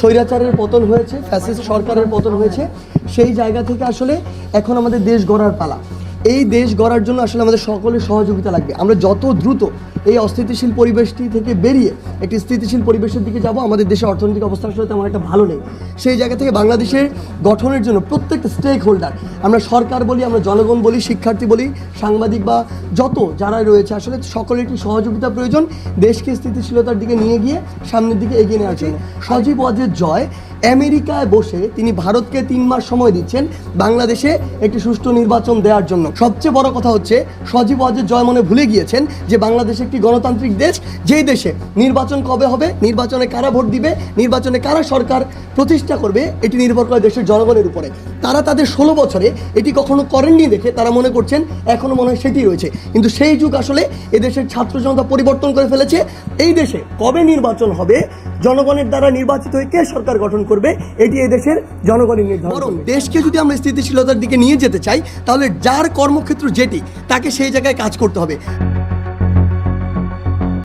স্বৈরাচারের পতন হয়েছে, ফ্যাসিস্ট সরকারের পতন হয়েছে, সেই জায়গা থেকে আসলে এখন আমাদের দেশ গড়ার পালা। এই দেশ গড়ার জন্য আসলে আমাদের সকলের সহযোগিতা লাগবে। আমরা যত দ্রুত এই অস্থিতিশীল পরিবেশটি থেকে বেরিয়ে একটি স্থিতিশীল পরিবেশের দিকে যাব। আমাদের দেশের অর্থনৈতিক অবস্থা আসলে তেমন একটা ভালো নেই। সেই জায়গা থেকে বাংলাদেশের গঠনের জন্য প্রত্যেকটা স্টেক হোল্ডার আমরা সরকার বলি, আমরা জনগণ বলি, শিক্ষার্থী বলি, সাংবাদিক বা যত যারা রয়েছে, আসলে সকলের একটি সহযোগিতা প্রয়োজন। দেশকে স্থিতিশীলতার দিকে নিয়ে গিয়ে সামনের দিকে এগিয়ে নেওয়ার জন্য। সজীব ওয়াজের জয় আমেরিকায় বসে তিনি ভারতকে তিন মাস সময় দিচ্ছেন বাংলাদেশে একটি সুষ্ঠু নির্বাচন দেওয়ার জন্য। সবচেয়ে বড় কথা হচ্ছে, সজীব ওয়াজের জয় মনে ভুলে গিয়েছেন যে বাংলাদেশ একটি গণতান্ত্রিক দেশ, যেই দেশে নির্বাচন কবে হবে, নির্বাচনে কারা ভোট দিবে, নির্বাচনে কারা সরকার প্রতিষ্ঠা করবে, এটি নির্ভর করে দেশের জনগণের উপরে। তারা তাদের ষোলো বছরে এটি কখনো করেননি দেখে তারা মনে করছেন এখনও মনে হয় সেটি রয়েছে। কিন্তু সেই যুগ আসলে এদেশের ছাত্র জনতা পরিবর্তন করে ফেলেছে। এই দেশে কবে নির্বাচন হবে, জনগণের দ্বারা নির্বাচিত হয়ে কে সরকার গঠন করবে এটি এই দেশের জনগণের নির্ধারণ বরং দেশকে যদি আমরা স্থিতিশীলতার দিকে নিয়ে যেতে চাই তাহলে যার কর্মক্ষেত্র যেটি তাকে সেই জায়গায় কাজ করতে হবে।